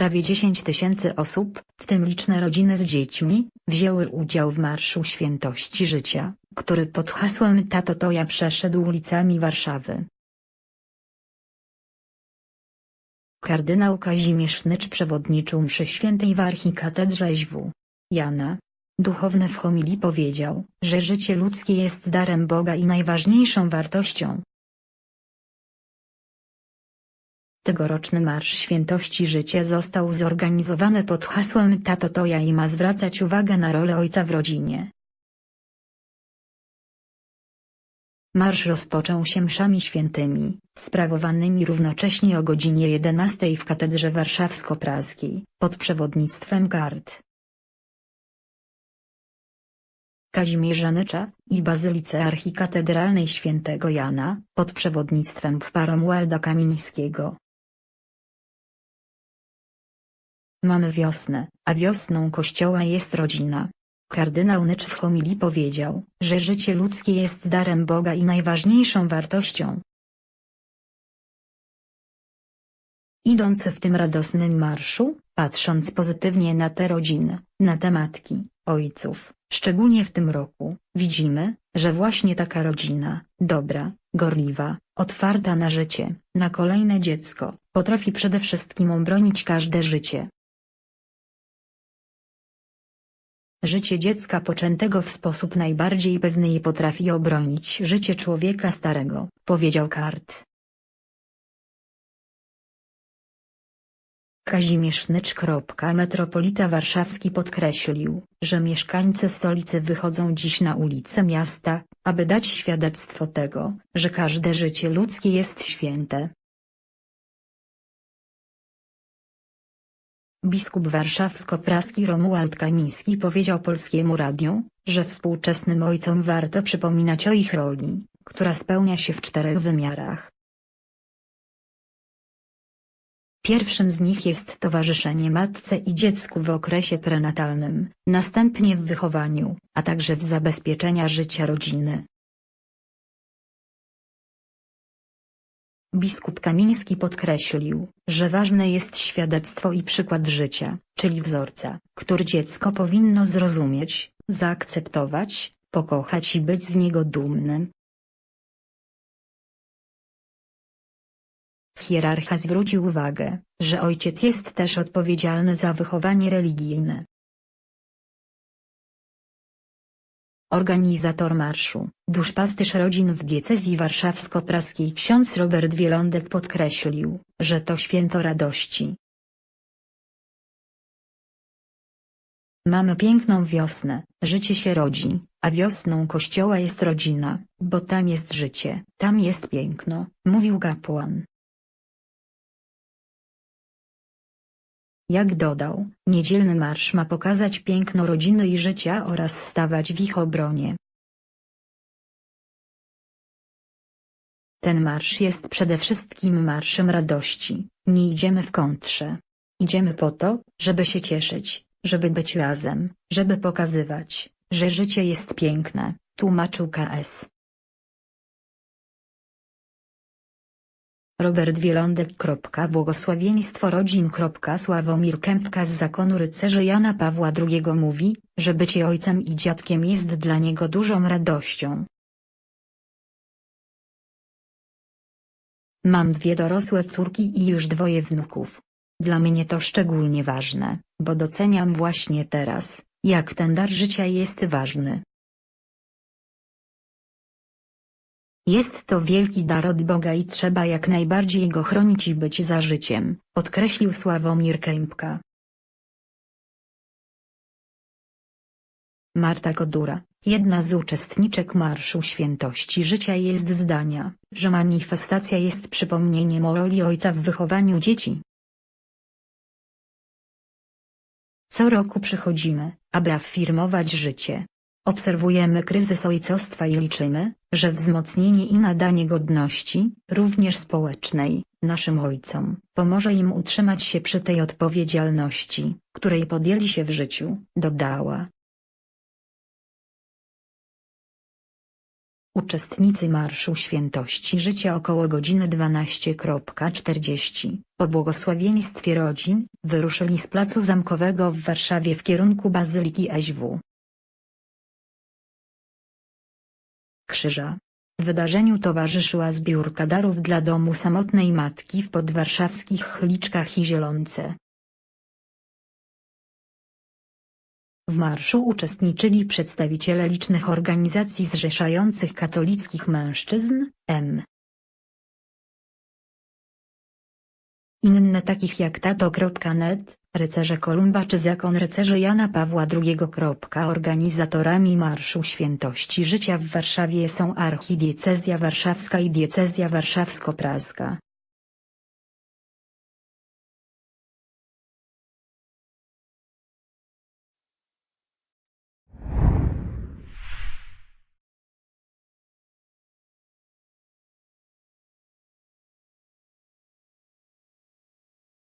prawie 10 tysięcy osób, w tym liczne rodziny z dziećmi, wzięły udział w Marszu Świętości Życia, który pod hasłem Tato to ja przeszedł ulicami Warszawy. Kardynał Kazimierz Nycz przewodniczył mszy świętej w archikatedrze źW. Jana. Duchowny w homilii powiedział, że życie ludzkie jest darem Boga i najważniejszą wartością. Tegoroczny Marsz Świętości Życia został zorganizowany pod hasłem Tato to ja i ma zwracać uwagę na rolę ojca w rodzinie. Marsz rozpoczął się mszami świętymi, sprawowanymi równocześnie o godzinie 11 w Katedrze Warszawsko-Praskiej, pod przewodnictwem kart. Kazimierza Nycza, i Bazylice Archikatedralnej Świętego Jana, pod przewodnictwem ppa Romualda Kamińskiego. Mamy wiosnę, a wiosną Kościoła jest rodzina. Kardynał Nycz w homilii powiedział, że życie ludzkie jest darem Boga i najważniejszą wartością. Idąc w tym radosnym marszu, patrząc pozytywnie na te rodziny, na te matki, ojców, szczególnie w tym roku, widzimy, że właśnie taka rodzina, dobra, gorliwa, otwarta na życie, na kolejne dziecko, potrafi przede wszystkim obronić każde życie. Życie dziecka poczętego w sposób najbardziej pewny i potrafi obronić życie człowieka starego, powiedział Kart. Kazimierz Nycz. Metropolita Warszawski podkreślił, że mieszkańcy stolicy wychodzą dziś na ulice miasta, aby dać świadectwo tego, że każde życie ludzkie jest święte. Biskup warszawsko-praski Romuald Kamiński powiedział Polskiemu Radiu, że współczesnym ojcom warto przypominać o ich roli, która spełnia się w czterech wymiarach. Pierwszym z nich jest towarzyszenie matce i dziecku w okresie prenatalnym, następnie w wychowaniu, a także w zabezpieczenia życia rodziny. Biskup Kamiński podkreślił, że ważne jest świadectwo i przykład życia, czyli wzorca, który dziecko powinno zrozumieć, zaakceptować, pokochać i być z niego dumnym. Hierarcha zwrócił uwagę, że ojciec jest też odpowiedzialny za wychowanie religijne. Organizator marszu, duszpasterz rodzin w diecezji warszawsko-praskiej ksiądz Robert Wielądek podkreślił, że to święto radości. Mamy piękną wiosnę, życie się rodzi, a wiosną kościoła jest rodzina, bo tam jest życie, tam jest piękno, mówił kapłan. Jak dodał, niedzielny marsz ma pokazać piękno rodziny i życia oraz stawać w ich obronie. Ten marsz jest przede wszystkim marszem radości, nie idziemy w kontrze. Idziemy po to, żeby się cieszyć, żeby być razem, żeby pokazywać, że życie jest piękne, tłumaczył KS. Robert Wielądek. Błogosławieństwo rodzin. Sławomir Kępka z zakonu rycerzy Jana Pawła II mówi, że bycie ojcem i dziadkiem jest dla niego dużą radością. Mam dwie dorosłe córki i już dwoje wnuków. Dla mnie to szczególnie ważne, bo doceniam właśnie teraz, jak ten dar życia jest ważny. Jest to wielki dar od Boga i trzeba jak najbardziej go chronić i być za życiem, podkreślił Sławomir Kępka. Marta Kodura, jedna z uczestniczek Marszu Świętości Życia jest zdania, że manifestacja jest przypomnieniem o roli ojca w wychowaniu dzieci. Co roku przychodzimy, aby afirmować życie, Obserwujemy kryzys ojcostwa i liczymy, że wzmocnienie i nadanie godności, również społecznej, naszym ojcom, pomoże im utrzymać się przy tej odpowiedzialności, której podjęli się w życiu, dodała. Uczestnicy Marszu Świętości Życia około godziny 12.40, po błogosławieństwie rodzin, wyruszyli z placu Zamkowego w Warszawie w kierunku Bazyliki SW. Krzyża. Wydarzeniu towarzyszyła zbiórka darów dla domu samotnej matki w podwarszawskich Chliczkach i Zielonce. W marszu uczestniczyli przedstawiciele licznych organizacji zrzeszających katolickich mężczyzn, M. Inne takich jak tato.net, Rycerze Kolumba czy Zakon Rycerzy Jana Pawła II. Organizatorami Marszu Świętości Życia w Warszawie są Archidiecezja Warszawska i Diecezja Warszawsko-Praska.